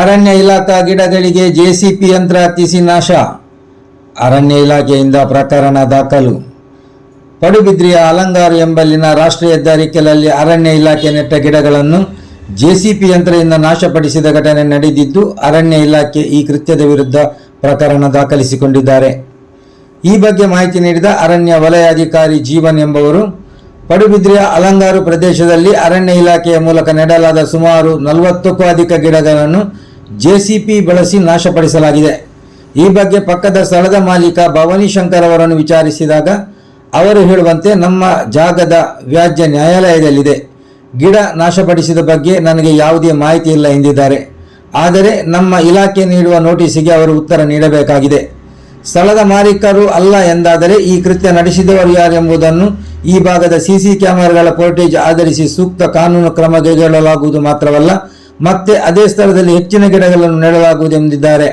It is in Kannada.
ಅರಣ್ಯ ಇಲಾಖಾ ಗಿಡಗಳಿಗೆ ಜೆಸಿಪಿ ಯಂತ್ರ ಹತ್ತಿಸಿ ನಾಶ. ಅರಣ್ಯ ಇಲಾಖೆಯಿಂದ ಪ್ರಕರಣ ದಾಖಲು. ಪಡುಬಿದ್ರಿಯ ಅಲಂಗಾರ್ ಎಂಬಲ್ಲಿನ ರಾಷ್ಟ್ರೀಯ ಹೆದ್ದಾರಿ ಕೆಲಲ್ಲಿ ಅರಣ್ಯ ಇಲಾಖೆ ನೆಟ್ಟ ಗಿಡಗಳನ್ನು ಜೆಸಿಪಿ ಯಂತ್ರದಿಂದ ನಾಶಪಡಿಸಿದ ಘಟನೆ ನಡೆದಿದ್ದು, ಅರಣ್ಯ ಇಲಾಖೆ ಈ ಕೃತ್ಯದ ವಿರುದ್ಧ ಪ್ರಕರಣ ದಾಖಲಿಸಿಕೊಂಡಿದ್ದಾರೆ. ಈ ಬಗ್ಗೆ ಮಾಹಿತಿ ನೀಡಿದ ಅರಣ್ಯ ವಲಯಾಧಿಕಾರಿ ಜೀವನ್ ಎಂಬುವರು ಪಡುಬಿದ್ರಿಯ ಅಲಂಗಾರು ಪ್ರದೇಶದಲ್ಲಿ ಅರಣ್ಯ ಇಲಾಖೆಯ ಮೂಲಕ ನೆಡಲಾದ ಸುಮಾರು ನಲವತ್ತಕ್ಕೂ ಅಧಿಕ ಗಿಡಗಳನ್ನು ಜೆಸಿಪಿ ಬಳಸಿ ನಾಶಪಡಿಸಲಾಗಿದೆ. ಈ ಬಗ್ಗೆ ಪಕ್ಕದ ಸ್ಥಳದ ಮಾಲೀಕ ಭವಾನಿ ಶಂಕರ್ ಅವರನ್ನು ವಿಚಾರಿಸಿದಾಗ ಅವರು ಹೇಳುವಂತೆ ನಮ್ಮ ಜಾಗದ ವ್ಯಾಜ್ಯ ನ್ಯಾಯಾಲಯದಲ್ಲಿದೆ. ಗಿಡ ನಾಶಪಡಿಸಿದ ಬಗ್ಗೆ ನನಗೆ ಯಾವುದೇ ಮಾಹಿತಿ ಇಲ್ಲ ಎಂದಿದ್ದಾರೆ. ಆದರೆ ನಮ್ಮ ಇಲಾಖೆ ನೀಡುವ ನೋಟಿಸಿಗೆ ಅವರು ಉತ್ತರ ನೀಡಬೇಕಾಗಿದೆ. ಸ್ಥಳದ ಮಾಲೀಕರು ಅಲ್ಲ ಎಂದಾದರೆ ಈ ಕೃತ್ಯ ನಡೆಸಿದವರು ಯಾರು ಎಂಬುದನ್ನು ಈ ಭಾಗದ ಸಿಸಿ ಕ್ಯಾಮೆರಾಗಳ ಫೋಟೇಜ್ ಆಧರಿಸಿ ಸೂಕ್ತ ಕಾನೂನು ಕ್ರಮ ಕೈಗೊಳ್ಳಲಾಗುವುದು ಮಾತ್ರವಲ್ಲ, ಮತ್ತೆ ಅದೇ ಸ್ಥಳದಲ್ಲಿ ಹೆಚ್ಚಿನ ಗಿಡಗಳನ್ನು ನೆಡಲಾಗುವುದು ಎಂದಿದ್ದಾರೆ.